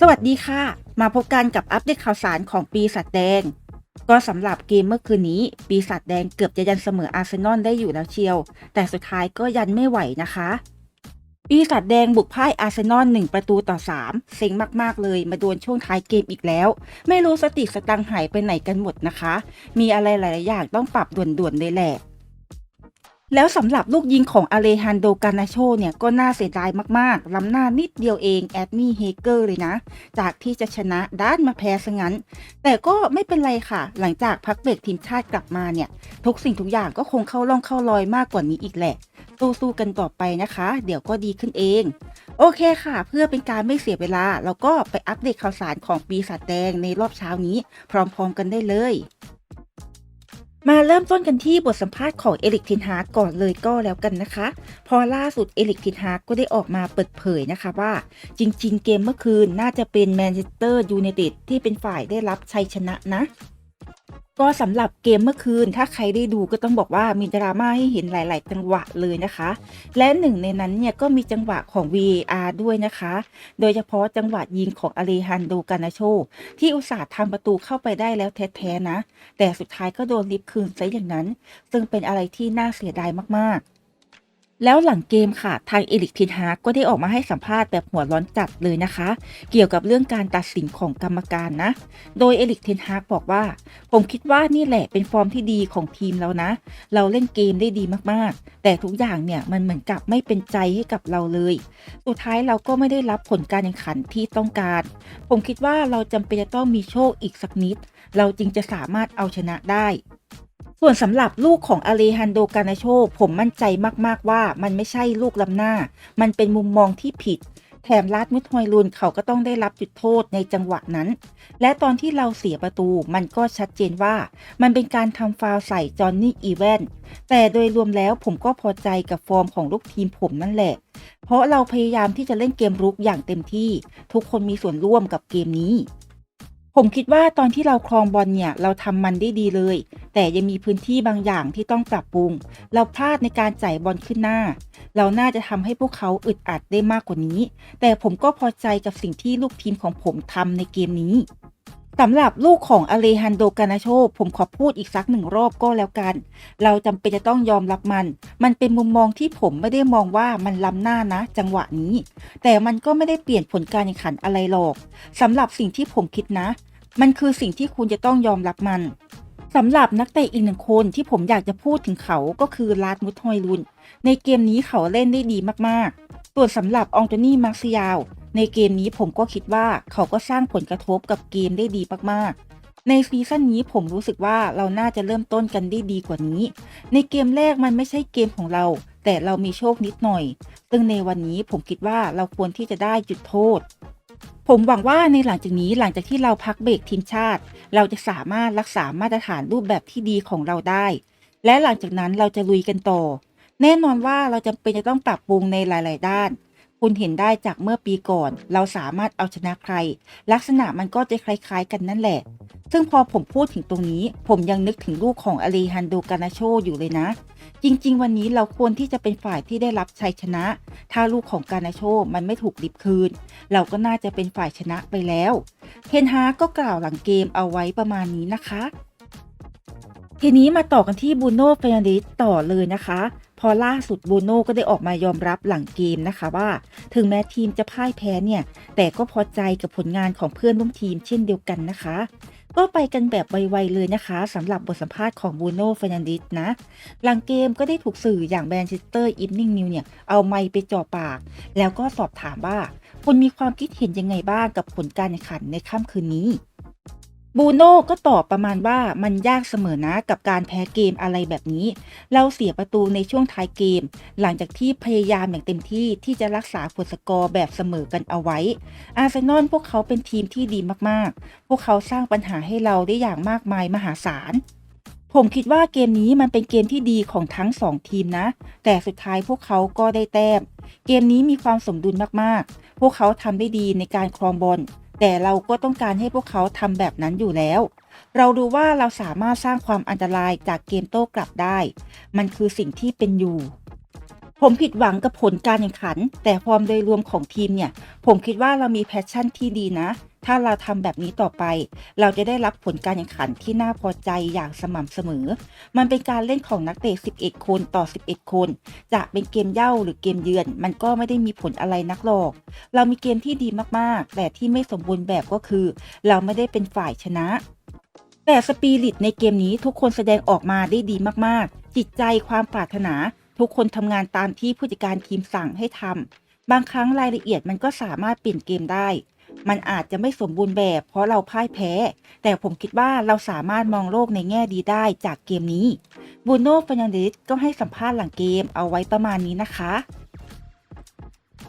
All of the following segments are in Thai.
สวัสดีค่ะ มาพบกันกับอัปเดตข่าวสารของปีศาจแดง ก็สำหรับเกมเมื่อคืนนี้ ปีศาจแดงเกือบจะยันเสมออาร์เซนอลได้อยู่แล้วเชียว แต่สุดท้ายก็ยันไม่ไหวนะคะ ปีศาจแดงบุกพ่ายอาร์เซนอล1ประตูต่อ3เซ็งมากๆเลยมาโดนช่วงท้ายเกมอีกแล้ว ไม่รู้สติสตังหายไปไหนกันหมดนะคะ มีอะไรหลายๆอย่างต้องปรับด่วนๆเลยแหละ แล้วสำหรับลูกยิงของอเลฮันโดกานาโชเนี่ยก็น่าเสียดายมากๆ ล้ำหน้านิดเดียวเองแอดมี่เฮเกอร์เลยนะ จากที่จะชนะด้านมาแพ้ซะงั้น แต่ก็ไม่เป็นไรค่ะ หลังจากพักเบรกทีมชาติกลับมาเนี่ย ทุกสิ่งทุกอย่างก็คงเข้าร่องเข้ารอยมากกว่านี้อีกแหละสู้ๆกันต่อไปนะคะ เดี๋ยวก็ดีขึ้นเอง โอเคค่ะ เพื่อเป็นการไม่เสียเวลาเราก็ไปอัปเดตข่าวสารของปีศาจแดงในรอบเช้านี้ พร้อมๆกันได้เลย มาเริ่มต้นกันที่บทสัมภาษณ์ของเอริกทินฮากก่อนเลยก็แล้วกันนะคะ พอล่าสุดเอริกทินฮากก็ได้ออกมาเปิดเผยนะคะว่า จริง ๆ เกมเมื่อคืนน่าจะเป็นแมนเชสเตอร์ยูไนเต็ดที่เป็นฝ่ายได้รับชัยชนะนะ ก็สำหรับเกมเมื่อคืน ถ้าใครได้ดูก็ต้องบอกว่ามีดราม่าให้เห็นหลาย ๆ จังหวะเลยนะคะ และหนึ่งในนั้นเนี่ยก็มีจังหวะของ VAR ด้วยนะคะ โดยเฉพาะจังหวะยิงของอเลฮันโดกานาโช ที่อุตส่าห์ทำประตูเข้าไปได้แล้วแท้ ๆ นะ แต่สุดท้ายก็โดนลิฟคืนซะอย่างนั้น ซึ่งเป็นอะไรที่น่าเสียดายมาก ๆ แล้วหลังเกมค่ะ ทางเอริกทินฮากก็ได้ออกมาให้สัมภาษณ์แบบหัวร้อนจัดเลยนะคะ เกี่ยวกับเรื่องการตัดสินของกรรมการนะ โดยเอริกเทนฮากบอกว่า ผมคิดว่านี่แหละเป็นฟอร์มที่ดีของทีมแล้วนะ เราเล่นเกมได้ดีมากๆ แต่ทุกอย่างเนี่ยมันเหมือนกับไม่เป็นใจให้กับเราเลย สุดท้ายเราก็ไม่ได้รับผลการแข่งขันที่ต้องการ ผมคิดว่าเราจำเป็นจะต้องมีโชคอีกสักนิด เราจึงจะสามารถเอาชนะได้ ส่วนสำหรับลูกของอเลฮันโดกานาโช ผมมั่นใจมากๆว่ามันไม่ใช่ลูกล้ำหน้า มันเป็นมุมมองที่ผิด แถมลาดมุดฮอยลุนเขาก็ต้องได้รับจุดโทษในจังหวะนั้น และตอนที่เราเสียประตูมันก็ชัดเจนว่า มันเป็นการทำฟาวใส่จอห์นนี่อีแวนแต่โดยรวมแล้วผมก็พอใจกับฟอร์มของลูกทีมผมนั่นแหละ เพราะเราพยายามที่จะเล่นเกมรุกอย่างเต็มที่ ทุกคนมีส่วนร่วมกับเกมนี้ ผมคิดว่าตอนที่เราครองบอลเนี่ยเราทำมันได้ดีเลย แต่ยังมีพื้นที่บางอย่างที่ต้องปรับปรุง เราพลาดในการจ่ายบอลขึ้นหน้า เราน่าจะทำให้พวกเขาอึดอัดได้มากกว่านี้ แต่ผมก็พอใจกับสิ่งที่ลูกทีมของผมทำในเกมนี้สำหรับลูกของอเลฮันโดกานาโช ผมขอพูดอีกสักหนึ่งรอบก็แล้วกัน เราจำเป็นจะต้องยอมรับมัน มันเป็นมุมมองที่ผมไม่ได้มองว่ามันล้ำหน้านะ จังหวะนี้ แต่มันก็ไม่ได้เปลี่ยนผลการแข่งขันอะไรหรอกสำหรับสิ่งที่ผมคิดนะ มันคือสิ่งที่คุณจะต้องยอมรับมันสำหรับนักเตะอีกหนึ่งคนที่ผมอยากจะพูดถึงเขาก็คือลาดมุทฮอยลุน ในเกมนี้เขาเล่นได้ดีมากๆ ส่วนสำหรับองโตนี่มาร์ซิยาลในเกมนี้ผมก็คิดว่าเขาก็สร้างผลกระทบกับเกมได้ดีมากๆ ในซีซั่นนี้ผมรู้สึกว่าเราน่าจะเริ่มต้นกันได้ดีกว่านี้ ในเกมแรกมันไม่ใช่เกมของเรา แต่เรามีโชคนิดหน่อย ซึ่งในวันนี้ผมคิดว่าเราควรที่จะได้จุดโทษ ผมหวังว่าในหลังจากนี้หลังจากที่เราพักเบรกทีมชาติ เราจะสามารถรักษามาตรฐานรูปแบบที่ดีของเราได้ และหลังจากนั้นเราจะลุยกันต่อ แน่นอนว่าเราจำเป็นจะต้องปรับปรุงในหลาย ๆ ด้าน คุณเห็นได้จากเมื่อปีก่อน เราสามารถเอาชนะใคร ลักษณะมันก็จะคล้าย ๆ กันนั่นแหละ ซึ่งพอผมพูดถึงตรงนี้ ผมยังนึกถึงลูกของอเลฮันโดกานาโชอยู่เลยนะ จริง ๆ วันนี้เราควรที่จะเป็นฝ่ายที่ได้รับชัยชนะ ถ้าลูกของกานาโชมันไม่ถูกลิบคืน เราก็น่าจะเป็นฝ่ายชนะไปแล้วเทนฮาก็กล่าวหลังเกมเอาไว้ประมาณนี้นะคะ ทีนี้มาต่อกันที่บูโน่เฟรนดิสต่อเลยนะคะพอล่าสุดบูโน่ก็ได้ออกมายอมรับหลังเกมนะคะว่า ถึงแม้ทีมจะพ่ายแพ้เนี่ย แต่ก็พอใจกับผลงานของเพื่อนร่วมทีมเช่นเดียวกันนะคะ ก็ไปกันแบบไวๆเลยนะคะสำหรับบทสัมภาษณ์ของบูโน่ฟนันดิสนะ หลังเกมก็ได้ถูกสื่ออย่างแบนเชสเตอร์อิฟนิ่งนิวเนี่ย เอาไมค์ไปจ่อปาก แล้วก็สอบถามว่าคุณมีความคิดเห็นยังไงบ้างกับผลการแข่งขันในค่ำคืนนี้ บูโน่ก็ตอบประมาณว่ามันยากเสมอนะกับการแพ้เกมอะไรแบบนี้ เราเสียประตูในช่วงท้ายเกม หลังจากที่พยายามอย่างเต็มที่ที่จะรักษาผลสกอร์แบบเสมอกันเอาไว้ อาร์เซนอลพวกเขาเป็นทีมที่ดีมากๆ พวกเขาสร้างปัญหาให้เราได้อย่างมากมายมหาศาลผมคิดว่าเกมนี้มันเป็นเกมที่ดีของทั้งสองทีมนะ แต่สุดท้ายพวกเขาก็ได้แต้ม เกมนี้มีความสมดุลมากๆ พวกเขาทำได้ดีในการครองบอล แต่เราก็ต้องการให้พวกเขาทำแบบนั้นอยู่แล้ว เราดูว่าเราสามารถสร้างความอันตรายจากเกมโต้กลับได้ มันคือสิ่งที่เป็นอยู่ ผมผิดหวังกับผลการแข่งขัน แต่ความโดยรวมของทีมเนี่ย ผมคิดว่าเรามีแพชชั่นที่ดีนะ ถ้าเราทำแบบนี้ต่อไป เราจะได้รับผลการแข่งขันที่น่าพอใจอย่างสม่ำเสมอ มันเป็นการเล่นของนักเตะ 11 คนต่อ 11 คน จะเป็นเกมเย่าหรือเกมเยือน มันก็ไม่ได้มีผลอะไรนักหรอก เรามีเกมที่ดีมากๆ แต่ที่ไม่สมบูรณ์แบบก็คือ เราไม่ได้เป็นฝ่ายชนะ แต่สปิริตในเกมนี้ทุกคนแสดงออกมาได้ดีมากๆ จิตใจความปรารถนา ทุกคนทำงานตามที่ผู้จัดการทีมสั่งให้ทำบางครั้งรายละเอียดมันก็สามารถเปลี่ยนเกมได้ มันอาจจะไม่สมบูรณ์แบบ เพราะเราพ่ายแพ้ แต่ผมคิดว่าเราสามารถมองโลกในแง่ดีได้จากเกมนี้บูโน่ฟ e นันเดสก็ให้สัมภาษณ์หลังเกมเอาไว้ประมาณนี้นะคะ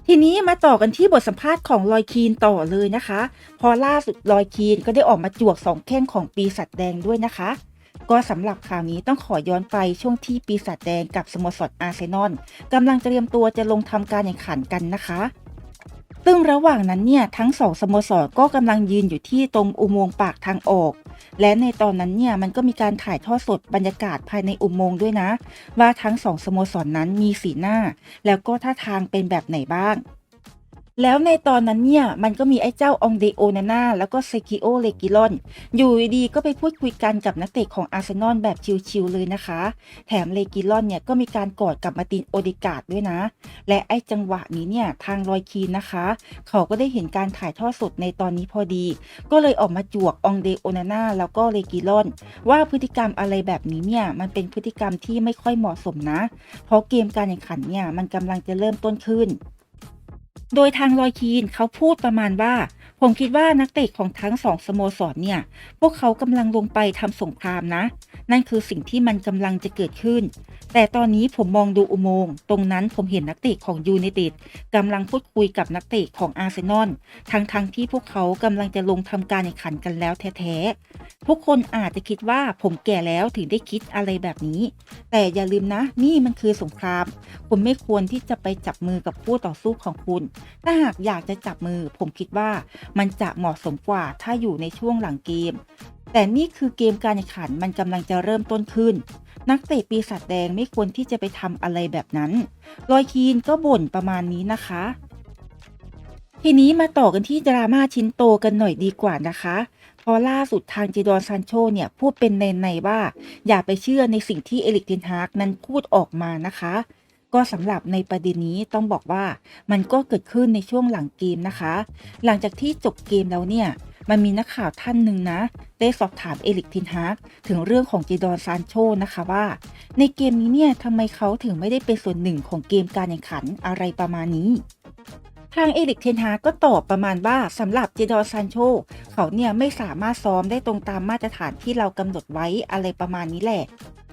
ทีนี้มาต่อกันที่บทสัมภาษณ์ของลอยคีนต่อเลยนะคะ พอล่าสุดลอยคีนก็ได้ออกมาจวกสองแข้งของปีศาจแดงด้วยนะคะก็สำหรับข่าวนี้ต้องขอย้อนไปช่วงที่ปีศาจแดงกับสโมสรอาร์เซนอลกำลังเตรียมตัวจะลงทำการแข่งขันกันนะคะ ซึ่งระหว่างนั้นเนี่ยทั้งสองสโมสรก็กำลังยืนอยู่ที่ตรงอุโมงค์ปากทางออก และในตอนนั้นเนี่ยมันก็มีการถ่ายทอดสดบรรยากาศภายในอุโมงค์ด้วยนะ ว่าทั้งสองสโมสรนนั้นมีสีหน้า แล้วก็ท่าทางเป็นแบบไหนบ้าง แล้วในตอนนั้นเนี่ย มันก็มีไอ้เจ้าองเดโอนาน่าแล้วก็เซคิโอเลกิลอน อยู่ดีก็ไปพูดคุยกันกับนักเตะของอาร์เซนอลแบบชิลๆเลยนะคะ แถมเลกิลอนเนี่ยก็มีการกอดกับมาตินโอดิกาดด้วยนะ และไอ้จังหวะนี้เนี่ยทางรอยคีนนะคะ เขาก็ได้เห็นการถ่ายทอดสดในตอนนี้พอดี ก็เลยออกมาจวกองเดโอนาน่าแล้วก็เลกิลอน ว่าพฤติกรรมอะไรแบบนี้เนี่ยมันเป็นพฤติกรรมที่ไม่ค่อยเหมาะสมนะ เพราะเกมการแข่งขันเนี่ยมันกำลังจะเริ่มต้นขึ้น โดยทางลอยคีนเขาพูดประมาณว่า ผมคิดว่านักเตะของทั้งสองสโมสรเนี่ย พวกเขากำลังลงไปทำสงครามนะ นั่นคือสิ่งที่มันกำลังจะเกิดขึ้น แต่ตอนนี้ผมมองดูอุโมงค์ตรงนั้นผมเห็นนักเตะของยูไนเต็ดกำลังพูดคุยกับนักเตะของอาร์เซนอลทั้งๆทที่พวกเขากำลังจะลงทำการแข่งขันกันแล้วแท้ๆทุกคนอาจจะคิดว่าผมแก่แล้วถึงได้คิดอะไรแบบนี้ แต่อย่าลืมนะ นี่มันคือสงคราม คุณไม่ควรที่จะไปจับมือกับผู้ต่อสู้ของคุณ ถ้าหากอยากจะจับมือ ผมคิดว่ามันจะเหมาะสมกว่าถ้าอยู่ในช่วงหลังเกม แต่นี่คือเกมการแข่งขันมันกำลังจะเริ่มต้นขึ้น นักเตะปีศาจแดงไม่ควรที่จะไปทำอะไรแบบนั้น ลอยคีนก็บ่นประมาณนี้นะคะ ทีนี้มาต่อกันที่ดราม่าชิ้นโตกันหน่อยดีกว่านะคะเพราะล่าสุดทางจีดอนซานโชเนี่ยพูดเป็นในในว่า อย่าไปเชื่อในสิ่งที่เอลิกเทนฮากนั้นพูดออกมานะคะ ก็สำหรับในประเด็นนี้ต้องบอกว่ามันก็เกิดขึ้นในช่วงหลังเกมนะคะ หลังจากที่จบเกมแล้วเนี่ย มันมีนักข่าวท่านหนึ่งนะ ได้สอบถามเอลิกทินฮากถึงเรื่องของจีดอนซานโชนะคะว่า ในเกมนี้เนี่ยทำไมเขาถึงไม่ได้เป็นส่วนหนึ่งของเกมการแข่งขันอะไรประมาณนี้ทางเอริกเทนฮากก็ตอบประมาณว่าสำหรับเจดอนซานโชเขาเนี่ยไม่สามารถซ้อมได้ตรงตามมาตรฐานที่เรากำหนดไว้อะไรประมาณนี้แหละ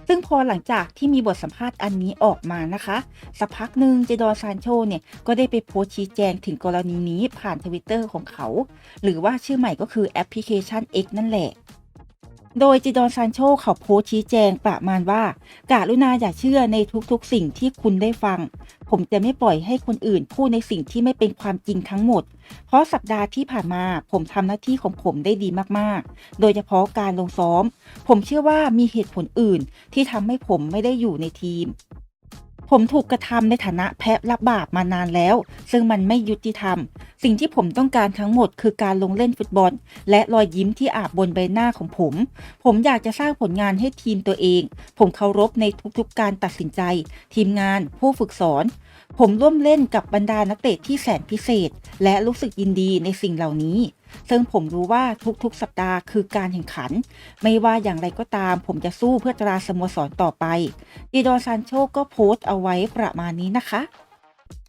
ซึ่งพอหลังจากที่มีบทสัมภาษณ์อันนี้ออกมานะคะ สักพักหนึ่งเจดอนซานโชเนี่ย ก็ได้ไปโพสชี้แจงถึงกรณีนี้ผ่านทวิตเตอร์ของเขา หรือว่าชื่อใหม่ก็คือแอปพลิเคชัน X นั่นแหละ โดยจิดอนซานโชเขาโพสชี้แจงประมาณว่า การุณาอย่าเชื่อในทุกๆ สิ่งที่คุณได้ฟัง ผมจะไม่ปล่อยให้คนอื่นพูดในสิ่งที่ไม่เป็นความจริงทั้งหมด เพราะสัปดาห์ที่ผ่านมาผมทำหน้าที่ของผมได้ดีมากๆ โดยเฉพาะการลงซ้อม ผมเชื่อว่ามีเหตุผลอื่นที่ทำให้ผมไม่ได้อยู่ในทีม ผมถูกกระทำในฐานะแพะรับบาปมานานแล้ว ซึ่งมันไม่ยุติธรรม สิ่งที่ผมต้องการทั้งหมดคือการลงเล่นฟุตบอล และรอยยิ้มที่อาบบนใบหน้าของผม ผมอยากจะสร้างผลงานให้ทีมตัวเอง ผมเคารพในทุกๆการตัดสินใจ ทีมงาน ผู้ฝึกสอน ผมร่วมเล่นกับบรรดานักเตะที่แสนพิเศษ และรู้สึกยินดีในสิ่งเหล่านี้ ซึ่งผมรู้ว่าทุกๆ สัปดาห์คือการแข่งขัน ไม่ว่าอย่างไรก็ตาม ผมจะสู้เพื่อตราสโมสรต่อไปดีดอนซานโชก็โพสต์เอาไว้ประมาณนี้นะคะ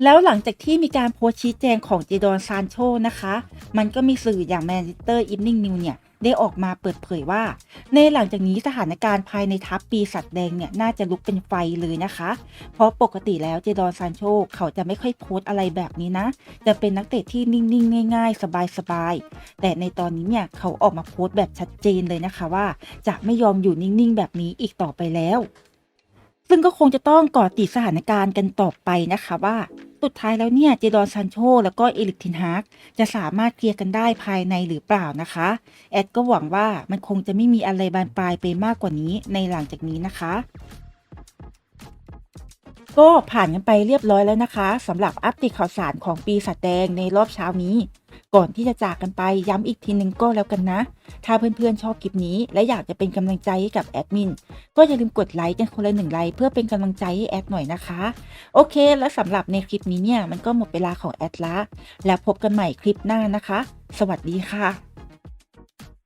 แล้วหลังจากที่มีการโพสชี้แจงของเจดอนซานโชนะคะ มันก็มีสื่ออย่างแมนเชสเตอร์อีฟนิ่งนิวเนี่ย ได้ออกมาเปิดเผยว่า ในหลังจากนี้สถานการณ์ภายในทัพปีศาจแดงเนี่ยน่าจะลุกเป็นไฟเลยนะคะ เพราะปกติแล้วเจดอนซานโชเขาจะไม่ค่อยโพสอะไรแบบนี้นะ จะเป็นนักเตะที่นิ่งๆ ง่าย ๆ สบายๆ แต่ในตอนนี้เนี่ยเขาออกมาโพสแบบชัดเจนเลยนะคะว่า จะไม่ยอมอยู่นิ่งๆ แบบนี้อีกต่อไปแล้ว ซึ่งก็คงจะต้องก่อติดสถานการณ์กันต่อไปนะคะว่า สุดท้ายแล้วเนี่ยเจดอนซานโชแล้วก็เอลิกทินฮากจะสามารถเคลียร์กันได้ภายในหรือเปล่านะคะ แอดก็หวังว่ามันคงจะไม่มีอะไรบานปลายไปมากกว่านี้ในหลังจากนี้นะคะก็ผ่านกันไปเรียบร้อยแล้วนะคะสำหรับอัปเดตข่าวสารของปีสัตว์แดงในรอบเช้านี้ ก่อนที่จะจากกันไปย้ำอีกทีนึงก็แล้วกันนะ ถ้าเพื่อนๆชอบคลิปนี้ และอยากจะเป็นกำลังใจให้กับแอดมินก็อย่าลืมกดไลค์กันคนละหนึ่งไลค์เพื่อเป็นกำลังใจให้แอดหน่อยนะคะ โอเค และสำหรับในคลิปนี้เนี่ยมันก็หมดเวลาของแอดละแล้วพบกันใหม่คลิปหน้านะคะ สวัสดีค่ะ